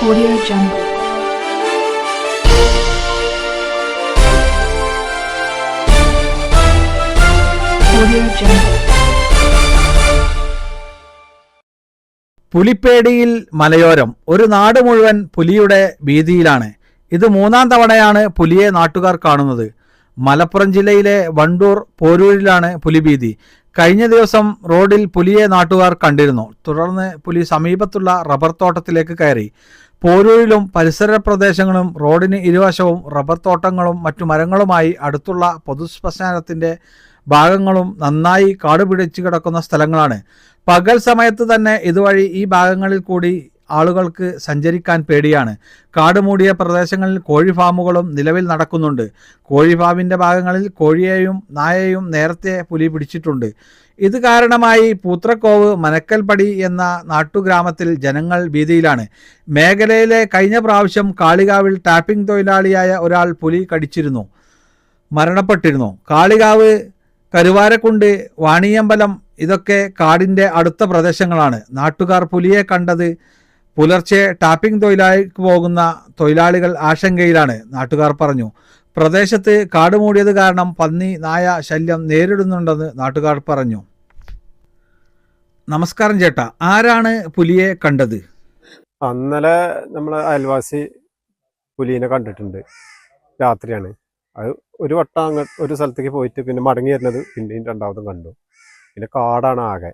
Audio Jungle. Audio Jungle. പുലിപ്പേടിയിൽ മലയോരം ഒരു നാട് മുഴുവൻ പുലിയുടെ ഭീതിയിലാണ് ഇത് മൂന്നാം തവണയാണ് പുലിയെ നാട്ടുകാർ കാണുന്നത് മലപ്പുറം ജില്ലയിലെ വണ്ടൂർ പോരൂരിലാണ് പുലിഭീതി കഴിഞ്ഞ ദിവസം റോഡിൽ പുലിയെ നാട്ടുകാർ കണ്ടിരുന്നു. തുടർന്ന് പുലി സമീപത്തുള്ള റബ്ബർ തോട്ടത്തിലേക്ക് കയറി. പോരൂരിലും പരിസര പ്രദേശങ്ങളും റോഡിന് ഇരുവശവും റബ്ബർ തോട്ടങ്ങളും മറ്റു മരങ്ങളുമായി അടുത്തുള്ള പൊതുശ്മശാനത്തിന്റെ ഭാഗങ്ങളും നന്നായി കാടുപിടിച്ചു കിടക്കുന്ന സ്ഥലങ്ങളാണ്. പകൽ സമയത്ത് തന്നെ ഇതുവഴി ഈ ഭാഗങ്ങളിൽ കൂടി ആളുകൾക്ക് സഞ്ചരിക്കാൻ പേടിയാണ്. കാട് മൂടിയ പ്രദേശങ്ങളിൽ കോഴി ഫാമുകളും നിലവിൽ നടക്കുന്നുണ്ട്. കോഴി ഫാമിന്റെ ഭാഗങ്ങളിൽ കോഴിയെയും നായയെയും നേരത്തെ പുലി പിടിച്ചിട്ടുണ്ട്. ഇത് കാരണമായി പൂത്രക്കോവ് മനക്കൽപ്പടി എന്ന നാട്ടുഗ്രാമത്തിൽ ജനങ്ങൾ ഭീതിയിലാണ്. മേഖലയിലെ കഴിഞ്ഞ പ്രാവശ്യം കാളികാവിൽ ടാപ്പിംഗ് തൊഴിലാളിയായ ഒരാൾ പുലി കടിച്ചിരുന്നു. മരണപ്പെട്ടിരുന്നു. കാളികാവ് കരുവാരക്കുണ്ട് വാണിയമ്പലം ഇതൊക്കെ കാടിന്റെ അടുത്ത പ്രദേശങ്ങളാണ്. നാട്ടുകാർ പുലിയെ കണ്ടത് പുലർച്ചെ ടാപ്പിംഗ് തൊഴിലാളിക്ക് പോകുന്ന തൊഴിലാളികൾ ആശങ്കയിലാണ് നാട്ടുകാർ പറഞ്ഞു. പ്രദേശത്ത് കാട് മൂടിയത് കാരണം പന്നി നായ ശല്യം നേരിടുന്നുണ്ടെന്ന് നാട്ടുകാർ പറഞ്ഞു. നമസ്കാരം ചേട്ടാ ആരാണ് പുലിയെ കണ്ടത്? അന്നലെ നമ്മളെ അയൽവാസി പുലീനെ കണ്ടിട്ടുണ്ട് രാത്രിയാണ്. അത് ഒരു വട്ടം അങ്ങ് ഒരു സ്ഥലത്തേക്ക് പോയിട്ട് പിന്നെ മടങ്ങി വരുന്നത് പിന്നെയും രണ്ടാമതും കണ്ടു. പിന്നെ കാടാണ് ആകെ.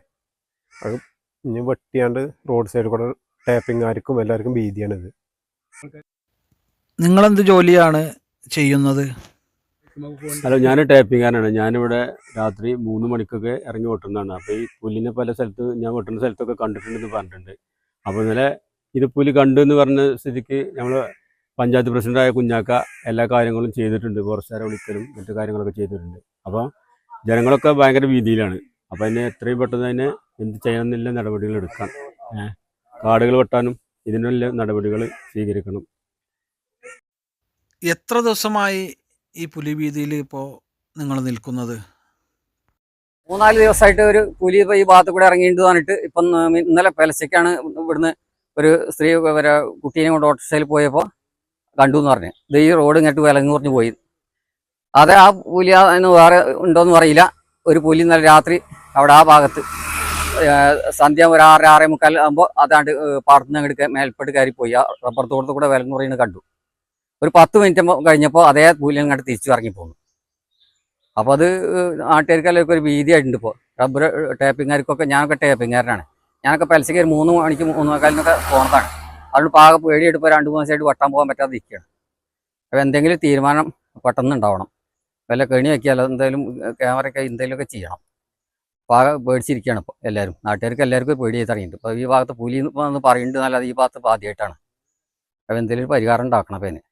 അത് ഇനി വെട്ടിയാണ്ട് റോഡ് സൈഡിൽ കൂടെ ടാപ്പിങ്ങാർക്കും എല്ലാവർക്കും ഭീതിയാണിത്. നിങ്ങളെന്ത് ജോലിയാണ് ചെയ്യുന്നത്? ഹലോ ഞാൻ ടാപ്പിംഗാനാണ് ഞാനിവിടെ രാത്രി മൂന്ന് മണിക്കൊക്കെ ഇറങ്ങി വെട്ടുന്നതാണ് അപ്പോൾ ഈ പുല്ലിനെ പല സ്ഥലത്ത് ഞാൻ വെട്ടുന്ന സ്ഥലത്തൊക്കെ കണ്ടിട്ടുണ്ടെന്ന് പറഞ്ഞിട്ടുണ്ട്. അപ്പോൾ ഇന്നലെ ഇത് പുലി കണ്ടു എന്ന് പറഞ്ഞ സ്ഥിതിക്ക് നമ്മൾ പഞ്ചായത്ത് പ്രസിഡന്റായ കുഞ്ഞാക്ക എല്ലാ കാര്യങ്ങളും ചെയ്തിട്ടുണ്ട്. ഫോറസ്റ്റുകാരെ വിളിക്കലും മറ്റു കാര്യങ്ങളൊക്കെ ചെയ്തിട്ടുണ്ട്. അപ്പോൾ ജനങ്ങളൊക്കെ ഭയങ്കര ഭീതിയിലാണ്. അപ്പോൾ അതിനെ എത്രയും പെട്ടെന്ന് അതിനെ എന്ത് ചെയ്യണമെന്നില്ല നടപടികൾ എടുക്കാം. ഏഹ്? കാടുകൾ വെട്ടാനും ഇതിനെല്ലാം നടപടികൾ സ്വീകരിക്കണം. എത്ര ദിവസമായി ഈ പുലി ഇപ്പോ ഇപ്പോൾ നിങ്ങൾ നിൽക്കുന്നത്? മൂന്നാൽ ദിവസമായിട്ട് ഒരു പുലി ഇപ്പോൾ ഈ ഭാഗത്ത് കൂടെ ഇറങ്ങിയിട്ട് പറഞ്ഞിട്ട് ഇപ്പം ഇന്നലെ പെലച്ചയ്ക്കാണ് ഇവിടുന്ന് ഒരു സ്ത്രീ വരെ കുട്ടീനെ കൊണ്ട് ഓട്ടോറിക്ഷയിൽ പോയപ്പോൾ കണ്ടു എന്ന് പറഞ്ഞു. ഇത് ഈ റോഡ് ഇങ്ങോട്ട് വിലങ്ങി കുറഞ്ഞ് പോയി. അത് ആ പുലി അതിന് എന്ന് വേറെ ഉണ്ടോന്ന് അറിയില്ല. ഒരു പുലി ഇന്നലെ രാത്രി അവിടെ ആ ഭാഗത്ത് സന്ധ്യ ഒരു ആറ് ആറേ മുക്കാൽ ആകുമ്പോൾ അതാണ്ട് പാടത്തുനിന്ന് അങ്ങോട്ട് മേൽപ്പെട്ട് കയറി പോയി. ആ റബ്ബർ തോട്ടത്തിൽ കൂടെ വിലങ്ങ് പറയുന്നത് കണ്ടു. ഒരു പത്ത് മിനിറ്റ് കഴിഞ്ഞപ്പോൾ അതേ പുലി അങ്ങോട്ട് തിരിച്ചു ഇറങ്ങി പോന്നു. അപ്പോൾ അത് നാട്ടുകാർക്കെല്ലാം ഒരു ഭീതിയായിട്ടുണ്ട് ഇപ്പോൾ റബ്ബർ ടേപ്പിങ്ങാർക്കൊക്കെ ഞാനൊക്കെ ടേപ്പിങ്ങാരനാണ് ഞാനൊക്കെ പലിശയ്ക്ക് ഒരു മൂന്ന് മണിക്ക് മൂന്ന് മണിക്കാലിനൊക്കെ പോകുന്നതാണ് അതുകൊണ്ട് പാകം പേടിയെടുപ്പോൾ രണ്ട് മൂന്ന് ദിവസമായിട്ട് വട്ടാൻ പോകാൻ പറ്റാതെ ഇരിക്കുകയാണ്. അപ്പോൾ എന്തെങ്കിലും തീരുമാനം പെട്ടെന്ന് ഉണ്ടാവണം. വല്ല കെണി വെക്കിയാലോ എന്തെങ്കിലും ക്യാമറയൊക്കെ എന്തെങ്കിലുമൊക്കെ ചെയ്യണം. പാക പേടിച്ചിരിക്കുകയാണ് ഇപ്പോൾ എല്ലാവരും. നാട്ടുകാർക്ക് എല്ലാവർക്കും ഒരു പേടി ചെയ്തറിയുന്നുണ്ട് അപ്പോൾ ഈ ഭാഗത്ത് പുലി എന്ന് പറയുന്നുണ്ട് എന്നല്ലാതെ ഈ ഭാഗത്ത് ഇപ്പോൾ ആദ്യമായിട്ടാണ് അപ്പോൾ എന്തെങ്കിലും ഒരു പരിഹാരം ഉണ്ടാക്കണം അപ്പം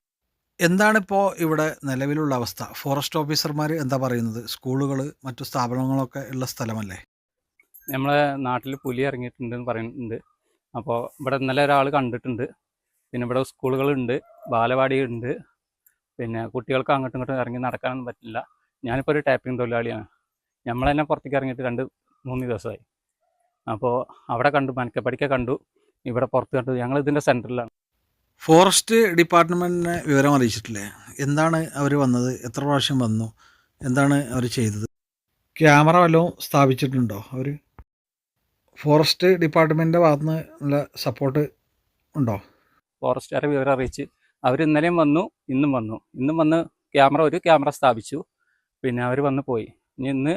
എന്താണിപ്പോൾ ഇവിടെ നിലവിലുള്ള അവസ്ഥ? ഫോറസ്റ്റ് ഓഫീസർമാർ എന്താ പറയുന്നത്? സ്കൂളുകൾ മറ്റു സ്ഥാപനങ്ങളൊക്കെ ഉള്ള സ്ഥലമല്ലേ? നമ്മളെ നാട്ടിൽ പുലി ഇറങ്ങിയിട്ടുണ്ടെന്ന് പറയുന്നുണ്ട്. അപ്പോൾ ഇവിടെ ഇന്നലെ ഒരാൾ കണ്ടിട്ടുണ്ട്. പിന്നെ ഇവിടെ സ്കൂളുകളുണ്ട് ബാലവാടി ഉണ്ട് പിന്നെ കുട്ടികൾക്ക് അങ്ങോട്ടും ഇങ്ങോട്ടും ഇറങ്ങി നടക്കാനൊന്നും പറ്റില്ല. ഞാനിപ്പോൾ ഒരു ടാപ്പിംഗ് തൊഴിലാളിയാണ്. നമ്മൾ തന്നെ പുറത്തേക്ക് ഇറങ്ങിയിട്ട് രണ്ട് മൂന്ന് ദിവസമായി അപ്പോൾ അവിടെ കണ്ടു മനക്കപ്പടിക്ക കണ്ടു. ഇവിടെ പുറത്ത് കണ്ടു. ഞങ്ങൾ ഇതിന്റെ സെന്ററിലാണ് ഫോറസ്റ്റ് ഡിപ്പാർട്ട്മെന്റിനെ വിവരം അറിയിച്ചിട്ടില്ലേ? എന്താണ് അവർ വന്നത്? എത്ര പ്രാവശ്യം വന്നു? എന്താണ് അവർ ചെയ്തത്? ക്യാമറ വല്ലതും സ്ഥാപിച്ചിട്ടുണ്ടോ അവർ ഫോറസ്റ്റ് ഡിപ്പാർട്ട്മെന്റിന്റെ ഭാഗത്തുനിന്ന് നല്ല സപ്പോർട്ട് ഉണ്ടോ? ഫോറസ്റ്റുകാരെ വിവരം അറിയിച്ച് അവർ ഇന്നലെയും വന്നു ഇന്നും വന്നു. ഇന്നും വന്ന് ക്യാമറ ഒരു ക്യാമറ സ്ഥാപിച്ചു. പിന്നെ അവർ വന്ന് പോയി. ഇനി ഇന്ന്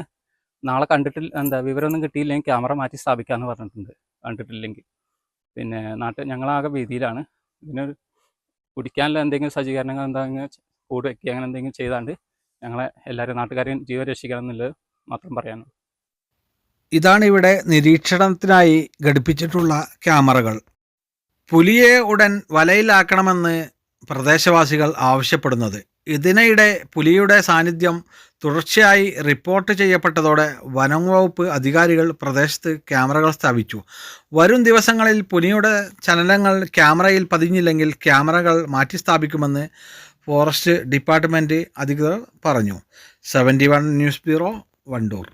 നാളെ കണ്ടിട്ടില്ല എന്താ വിവരമൊന്നും കിട്ടിയില്ലെങ്കിൽ ക്യാമറ മാറ്റി സ്ഥാപിക്കാമെന്ന് പറഞ്ഞിട്ടുണ്ട്. കണ്ടിട്ടില്ലെങ്കിൽ. പിന്നെ നാട്ടിൽ ഞങ്ങളാകെ ഭീതിയിലാണ്. പിന്നെ കുടിക്കാനുള്ള എന്തെങ്കിലും സജ്ജീകരണങ്ങൾ എന്തെങ്കിലും കൂട് വയ്ക്കുക അങ്ങനെ എന്തെങ്കിലും ചെയ്താണ്ട് ഞങ്ങളെ എല്ലാവരും നാട്ടുകാരെയും ജീവൻ രക്ഷിക്കണം എന്നുള്ളത് മാത്രം പറയാനുള്ളൂ. ഇതാണ് ഇവിടെ നിരീക്ഷണത്തിനായി ഘടിപ്പിച്ചിട്ടുള്ള ക്യാമറകൾ. പുലിയെ ഉടൻ വലയിലാക്കണമെന്ന് പ്രദേശവാസികൾ ആവശ്യപ്പെടുന്നത്. ഇതിനിടെ പുലിയുടെ സാന്നിധ്യം തുടർച്ചയായി റിപ്പോർട്ട് ചെയ്യപ്പെട്ടതോടെ വനം വകുപ്പ് അധികാരികൾ പ്രദേശത്ത് ക്യാമറകൾ സ്ഥാപിച്ചു. വരും ദിവസങ്ങളിൽ പുലിയുടെ ചലനങ്ങൾ ക്യാമറയിൽ പതിഞ്ഞില്ലെങ്കിൽ ക്യാമറകൾ മാറ്റി സ്ഥാപിക്കുമെന്ന് ഫോറസ്റ്റ് ഡിപ്പാർട്ട്മെന്റ് അധികൃതർ പറഞ്ഞു. Seventy one news bureau Wandoor.